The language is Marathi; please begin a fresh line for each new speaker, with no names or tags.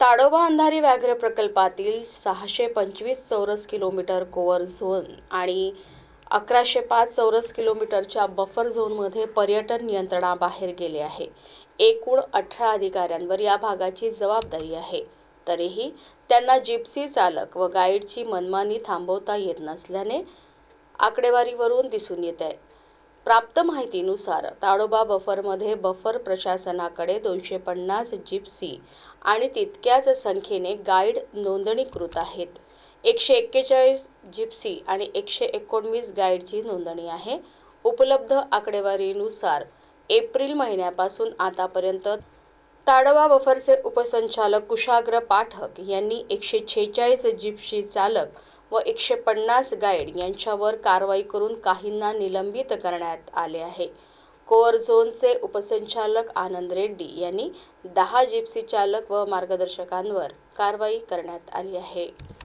ताडोबा अंधारी व्याघ्र प्रकल्पातील सहाशे पंचवीस चौरस किलोमीटर कोअर झोन आणि अकराशे पाच चौरस किलोमीटरच्या बफर झोनमध्ये पर्यटन नियंत्रणाबाहेर गेले आहे. एकूण अठरा अधिकाऱ्यांवर या भागाची जबाबदारी आहे. तरीही त्यांना जिप्सी चालक व गाईडची मनमानी थांबवता येत नसल्याने आकडेवारीवरून दिसून येत आहे. प्राप्त माहितीनुसार ताडोबा बफरमध्ये बफर प्रशासनाकडे दोनशे पन्नास जिप्सी आणि तितक्याच संख्येने गाईड नोंदणीकृत आहेत. एकशे एक्केचाळीस जिप्सी आणि एकशे एकोणवीस गाईडची नोंदणी आहे. उपलब्ध आकडेवारीनुसार एप्रिल महिन्यापासून आतापर्यंत ताडोबा बफरचे उपसंचालक कुशाग्र पाठक यांनी एकशे छेचाळीस जिप्सी चालक व एकशे पन्नास गाईड यांच्यावर कारवाई करून काहींना निलंबित करण्यात आले आहे. कोअर झोनचे उपसंचालक आनंद रेड्डी यांनी दहा जिप्सी चालक व मार्गदर्शकांवर कारवाई करण्यात आली आहे.